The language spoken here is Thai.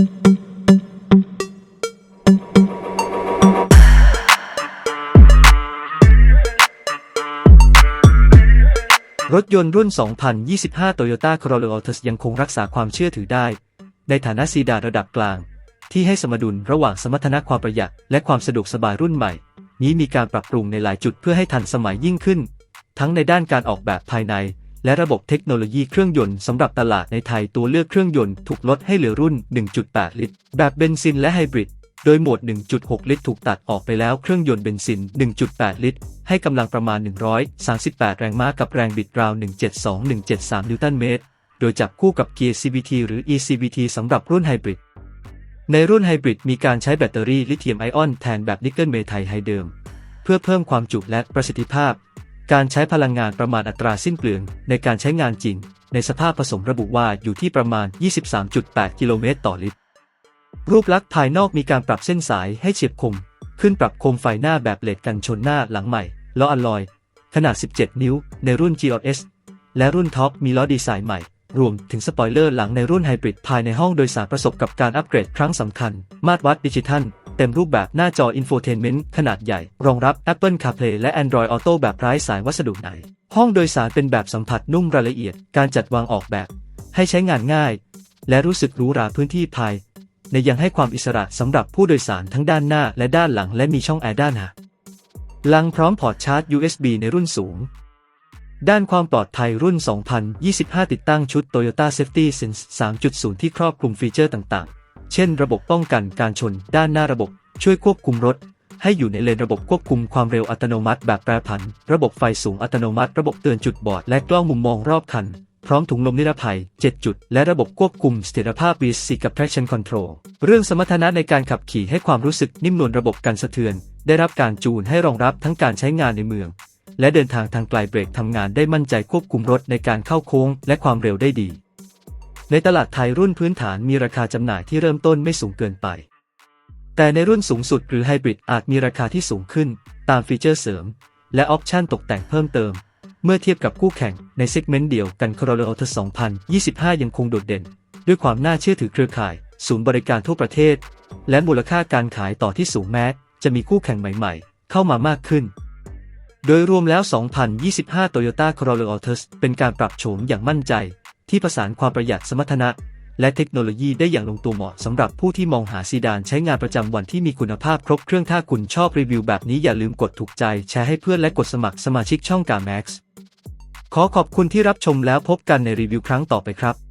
รถยนต์รุ่น 2025 Toyota Corolla Altis ยังคงรักษาความเชื่อถือได้ ในฐานะซีดานระดับกลาง ที่ให้สมดุลระหว่างสมรรถนะความประหยัด และความสะดวกสบายรุ่นใหม่ นี้มีการปรับปรุงในหลายจุดเพื่อให้ทันสมัยยิ่งขึ้น ทั้งในด้านการออกแบบภายใน และระบบเทคโนโลยีเครื่องยนต์สำหรับตลาดในไทยตัวเลือกเครื่องยนต์ถูกลดให้เหลือรุ่น 1.8 ลิตร แบบเบนซินและไฮบริด โดยโหมด 1.6 ลิตรถูกตัดออกไปแล้วเครื่องยนต์เบนซิน 1.8 ลิตร ให้กำลังประมาณ 138 แรงม้ากับแรงบิดราว 172-173 นิวตันเมตร โดยจับคู่กับเกียร์ CVT หรือ eCVT สำหรับรุ่นไฮบริด ในรุ่นไฮบริดมีการใช้แบตเตอรี่ลิเธียมไอออนแทนแบบนิกเกิลเมทัลไฮเดิม เพื่อเพิ่มความจุและประสิทธิภาพ การใช้พลังงานประมาณอัตราสิ้นเปลืองในการใช้งานจริง ในสภาพผสมระบุว่าอยู่ที่ประมาณ 23.8 กิโลเมตรต่อลิตร รูปลักษณ์ภายนอกมีการปรับเส้นสายให้เฉียบคม ขึ้นปรับโคมไฟหน้าแบบเลดกันชนหน้าหลังใหม่ล้ออลลอย ขนาด 17 นิ้ว ในรุ่น GLS และรุ่นท็อปมีล้อดีไซน์ใหม่ รวมถึงสปอยเลอร์หลังในรุ่นไฮบริดภายในห้องโดยสารประสบกับการอัปเกรดครั้งสำคัญ มาตรวัดดิจิทัล เต็มรูปแบบหน้าจออินโฟเทนเมนต์ขนาดใหญ่ รองรับ Apple CarPlay และ Android Auto แบบไร้สายวัสดุไหน ห้องโดยสารเป็นแบบสัมผัสนุ่มรายละเอียด การจัดวางออกแบบ ให้ใช้งานง่าย และรู้สึกรูหราพื้นที่ภายในยังให้ความอิสระสำหรับผู้โดยสารทั้งด้านหน้าและด้านหลังและมีช่องแอร์ด้านหน้าลังพร้อมพอร์ตชาร์จ USB ในรุ่นสูง ด้านความปลอดภัยรุ่น 2025 ติดตั้งชุด Toyota Safety Sense 3.0 ที่ครอบคลุมฟีเจอร์ต่าง เช่น ระบบป้องกันการชน ด้านหน้าระบบช่วยควบคุมรถ ให้อยู่ในเลนระบบควบคุมความเร็วอัตโนมัติแบบแปรผัน ระบบไฟสูงอัตโนมัติ ระบบเตือนจุดบอด และกล้องมุมมองรอบคัน พร้อมถุงลมนิรภัย 7 จุด และระบบควบคุมเสถียรภาพ VC กับ traction control เรื่องสมรรถนะในการขับขี่ให้ความรู้สึกนิ่มนวลระบบกันสะเทือน ได้รับการจูนให้รองรับทั้งการใช้งานในเมือง และเดินทางทางไกลเบรกทำงานได้มั่นใจควบคุมรถในการเข้าโค้ง และความเร็วได้ดี ในตลาดไทยรุ่นพื้นฐานมีราคาจำหน่ายที่เริ่มต้นไม่สูงเกินไป แต่ในรุ่นสูงสุดหรือไฮบริดอาจมีราคาที่สูงขึ้น ตามฟีเจอร์เสริม และออปชันตกแต่งเพิ่มเติม เมื่อเทียบกับคู่แข่งในเซกเมนต์เดียวกัน Corolla Altis 2025 ยังคงโดดเด่น ด้วยความน่าเชื่อถือเครือข่าย ศูนย์บริการทั่วประเทศ และมูลค่าการขายต่อที่สูงแม้ จะมีคู่แข่งใหม่ ๆ เข้ามามากขึ้นโดยรวมแล้ว 2025 Toyota Corolla Altis เป็นการปรับโฉมอย่างมั่นใจ ที่ผสานความประหยัดสมรรถนะ และเทคโนโลยีได้อย่างลงตัวเหมาะสำหรับผู้ที่มองหาซีดานใช้งานประจำวันที่มีคุณภาพครบเครื่องถ้าคุณชอบรีวิวแบบนี้อย่าลืมกดถูกใจแชร์ให้เพื่อนและกดสมัครสมาชิกช่องกาแม็กซ์ขอขอบคุณที่รับชมแล้วพบกันในรีวิวครั้งต่อไปครับ